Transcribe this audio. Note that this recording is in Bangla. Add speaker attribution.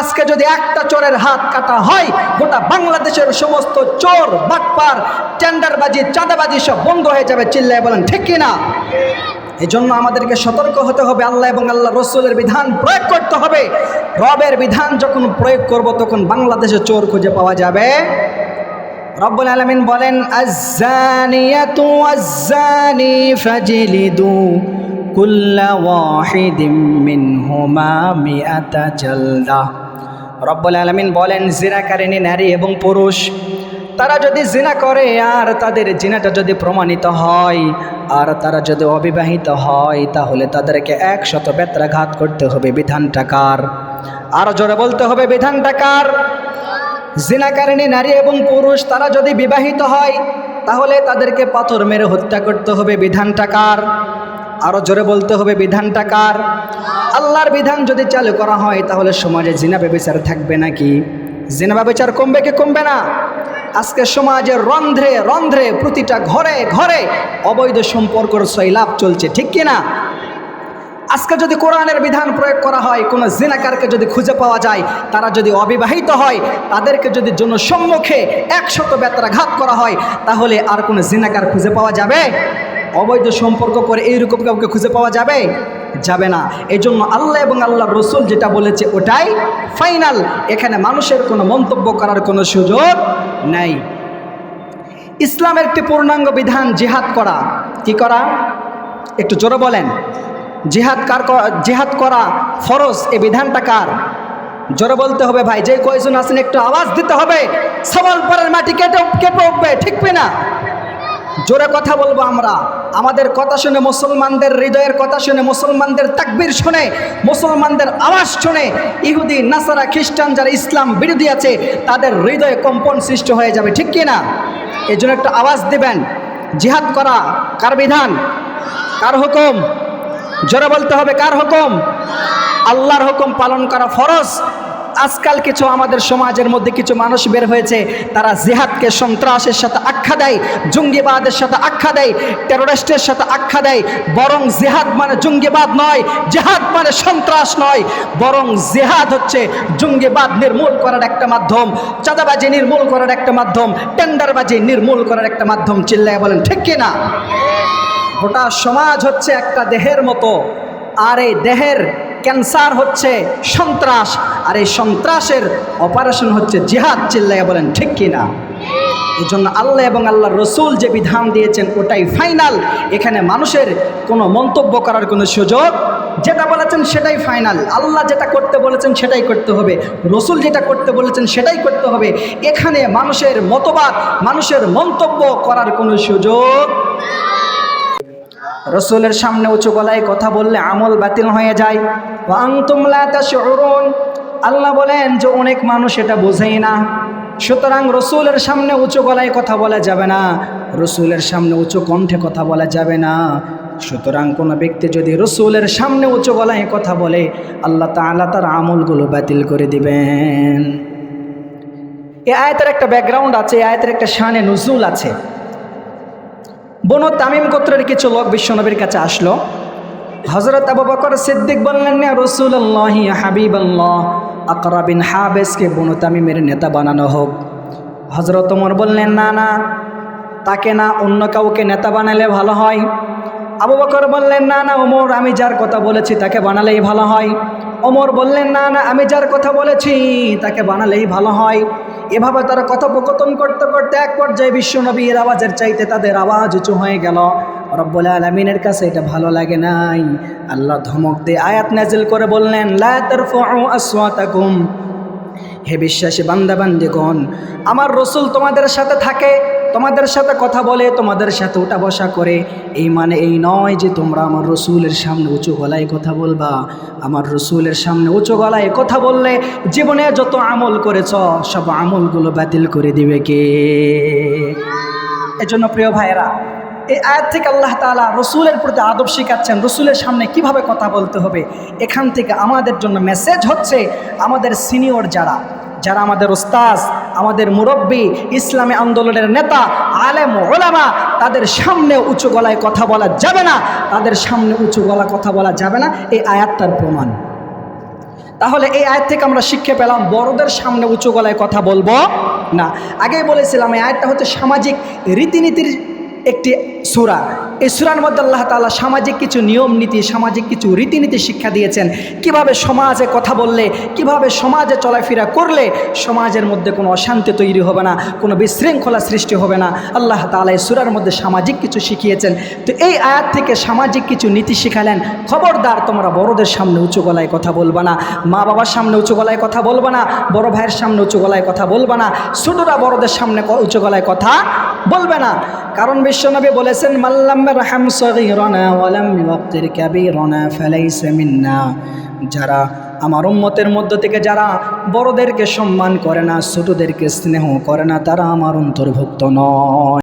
Speaker 1: আজকে যদি একটা চোরের হাত কাটা হয়, গোটা বাংলাদেশের সমস্ত চোর, বাটপার, টেন্ডারবাজি, চাঁদাবাজি সব বন্ধ হয়ে যাবে, চিল্লায় বলেন, ঠিক কিনা? এই জন্য আমাদেরকে সতর্ক হতে হবে, আল্লাহ এবং আল্লাহ রসুলের বিধান প্রয়োগ করতে হবে। রবের বিধান যখন প্রয়োগ করব, তখন বাংলাদেশে চোর খুঁজে পাওয়া যাবে। রব্বুল আলমিন বলেন, আজ্জানিয়াতু, আজ্জানি ফাজিলিদু কুল্লা ওয়াহিদিম মিনহুমা মিআতা জালদা। রব্বুল আলমিন বলেন জিনাকারিনী নারী এবং পুরুষ, তারা যদি জিনা করে আর তাদের জিনাটা যদি প্রমাণিত হয়, আর তারা যদি অবিবাহিত হয়, তাহলে তাদেরকে একশত বেত্রাঘাত করতে হবে। বিধান টাকার আর জোরে বলতে হবে বিধান টাকার জিনাকারিনী নারী এবং পুরুষ, তারা যদি বিবাহিত হয়, তাহলে তাদেরকে পাথর মেরে হত্যা করতে হবে। বিধান কার? আরও জোরে বলতে হবে, বিধানটা কার? আল্লাহর বিধান যদি চালু করা হয়, তাহলে সমাজে জিনা ব্যবচার থাকবে নাকি? জিনা ব্যবচার কমবে কি কমবে না? আজকে সমাজের রন্ধ্রে রন্ধ্রে, প্রতিটা ঘরে ঘরে অবৈধ সম্পর্কর সৈলাভ চলছে, ঠিক কিনা আজকে যদি কোরআনের বিধান প্রয়োগ করা হয়, কোনো জিনাকারকে যদি খুঁজে পাওয়া যায়, তারা যদি অবিবাহিত হয়, তাদেরকে যদি জনসম্মুখে একশত বেত্রাঘাত করা হয়, তাহলে আর কোনো জিনাকার খুঁজে পাওয়া যাবে? অবৈধ সম্পর্ক করে এইরকম কাউকে খুঁজে পাওয়া যাবে? যাবে না। এই জন্য আল্লাহ এবং আল্লাহ রসুল যেটা বলেছে ওটাই ফাইনাল। এখানে মানুষের কোনো মন্তব্য করার কোনো সুযোগ নেই। ইসলামের একটি পূর্ণাঙ্গ বিধান, জিহাদ করা। কি করা? একটু জোরে বলেন। জিহাদ কার জিহাদ করা ফরজ? এ বিধানটা কার? জোরে বলতে হবে ভাই। যে কয়জন আছেন একটু আওয়াজ দিতে হবে। সবল পরের মাটি কেটে কেঁপে উঠবে। ঠিক না জোরে কথা বলব আমরা। আমাদের কথা শুনে মুসলমানদের হৃদয়ের কথা শুনে মুসলমানদের তাকবির শুনে, মুসলমানদের আওয়াজ শুনে ইহুদি, নাসারা, খ্রিস্টান যারা ইসলাম বিরোধী আছে, তাদের হৃদয়ে কম্পন সৃষ্টি হয়ে যাবে, ঠিক কি না? এই জন্য একটা আওয়াজ দিবেন। জিহাদ করা কার বিধান? কার হুকুম? জোরে বলতে হবে কার হুকুম? আল্লাহর হুকুম পালন করা ফরজ। আজকাল কিছু আমাদের সমাজের মধ্যে কিছু মানুষ বের হয়েছে, তারা জেহাদকে সন্ত্রাসের সাথে আখ্যা দেয়, জঙ্গিবাদের সাথে আখ্যা দেয় টেরোরিস্টের সাথে আখ্যা দেয়, বরং জেহাদ মানে জঙ্গিবাদ নয়, জেহাদ মানে সন্ত্রাস নয়, বরং জেহাদ হচ্ছে জঙ্গিবাদ নির্মূল করার একটা মাধ্যম, চাঁদাবাজি নির্মূল করার একটা মাধ্যম, টেন্ডারবাজি নির্মূল করার একটা মাধ্যম, চিল্লায় বলেন, ঠিক কিনা গোটা সমাজ হচ্ছে একটা দেহের মতো, আর এই দেহের ক্যান্সার হচ্ছে, সন্ত্রাস। আর এই সন্ত্রাসের অপারেশন হচ্ছে জিহাদ, চিল্লাইয়া বলেন, ঠিক কিনা? এই জন্য আল্লাহ এবং আল্লাহ রসুল যে বিধান দিয়েছেন, ওটাই ফাইনাল এখানে মানুষের কোনো মন্তব্য করার কোনো সুযোগ যেটা বলেছেন সেটাই ফাইনাল আল্লাহ যেটা করতে বলেছেন সেটাই করতে হবে। রসুল যেটা করতে বলেছেন সেটাই করতে হবে। এখানে মানুষের মতবাদ, মানুষের মন্তব্য করার কোনো সুযোগ রসুলের সামনে উঁচু গলায় কথা বললে আমল বাতিল হয়ে যায়। তা আল্লাহ বলেন যে অনেক মানুষ এটা বোঝেই না। সুতরাং রসুলের সামনে উঁচু গলায় কথা বলা যাবে না। রসুলের সামনে উঁচু কণ্ঠে কথা বলা যাবে না। সুতরাং কোনো ব্যক্তি যদি রসুলের সামনে উঁচু গলায় কথা বলে, আল্লাহ তাআলা তার আমলগুলো বাতিল করে দিবেন। এ আয়তের একটা ব্যাকগ্রাউন্ড আছে, এ আয়তের একটা শানে নজরুল আছে। বনু তামিম গোত্রের কিছু লোক বিশ্বনবীর কাছে আসলো। হজরত আবু বকর সিদ্দিক বললেন না রসুল্লাহ হাবিব আল্লাহ আকরা বিন হাবেসকে বনু তামিমের নেতা বানানো হোক। হজরত ওমর বললেন, না না, তাকে না অন্য কাউকে নেতা বানালে ভালো হয়। আবু বকর বললেন, না না, ওমর, আমি যার কথা বলেছি তাকে বানালেই ভালো হয়। ওমর বললেন, না না, আমি যার কথা বলেছি তাকে বানালেই ভালো হয়। এভাবে তারা কথোপকথন করতে করতে এক পর্যায়ে বিশ্বনবীর আওয়াজের চাইতে তাদের আওয়াজ উঁচু হয়ে গেল। রব্বুল আলমিনের কাছে এটা ভালো লাগে নাই। আল্লাহ ধমক দিয়ে আয়াত নাজিল করে বললেন হে বিশ্বাসী বান্দাবান্দিগণ, আমার রসুল তোমাদের সাথে থাকে, তোমাদের সাথে কথা বলে, তোমাদের সাথে উঠা বসা করে। এই মানে এই নয় যে তোমরা আমার রসুলের সামনে উঁচু গলায় কথা বলবা। আমার রসুলের সামনে উঁচু গলায় কথা বললে জীবনে যত আমল করেছ, সব আমলগুলো বাতিল করে দিবে কে? এজন্য প্রিয় ভাইয়েরা এই আয়াত থেকে আল্লাহ তালা রসুলের প্রতি আদব শিখাচ্ছেন, রসুলের সামনে কীভাবে কথা বলতে হবে? এখান থেকে আমাদের জন্য মেসেজ হচ্ছে, আমাদের সিনিয়র যারা যারা আমাদের ওস্তাজ আমাদের মুরব্বী, ইসলামী আন্দোলনের নেতা, আলেম ওলামা তাদের সামনে উঁচু গলায় কথা বলা যাবে না, তাদের সামনে উঁচু গলা কথা বলা যাবে না, এই আয়াতটার প্রমাণ। তাহলে এই আয়াত থেকে আমরা শিক্ষা পেলাম, বড়দের সামনে উঁচু গলায় কথা বলব না। আগেই বলেছিলাম, এই আয়াতটা হচ্ছে সামাজিক রীতিনীতির একটি সুরা। এই সুরার মধ্যে আল্লাহ তাআলা সামাজিক কিছু নিয়ম নীতি, সামাজিক কিছু রীতিনীতি শিক্ষা দিয়েছেন। কীভাবে সমাজে কথা বললে, কীভাবে সমাজে চলাফেরা করলে সমাজের মধ্যে কোনো অশান্তি তৈরি হবে না, কোনো বিশৃঙ্খলা সৃষ্টি হবে না, আল্লাহ তাআলা এই সুরার মধ্যে সামাজিক কিছু শিখিয়েছেন। তো এই আয়াত থেকে সামাজিক কিছু নীতি শিখালেন। খবরদার তোমরা বড়দের সামনে উঁচু গলায় কথা বলবা না মা বাবার সামনে উঁচু গলায় কথা বলবা না, বড় ভাইয়ের সামনে উঁচু গলায় কথা বলবা না, ছোটরা বড়দের সামনে উঁচু গলায় কথা বলবে না। কারণ বিশ্বনবী বলেছেন মাল্লাম যারা আমার উম্মতের মধ্য থেকে যারা বড়দেরকে সম্মান করে না, ছোটদেরকে স্নেহ করে না, তারা আমার অন্তর্ভুক্ত নয়।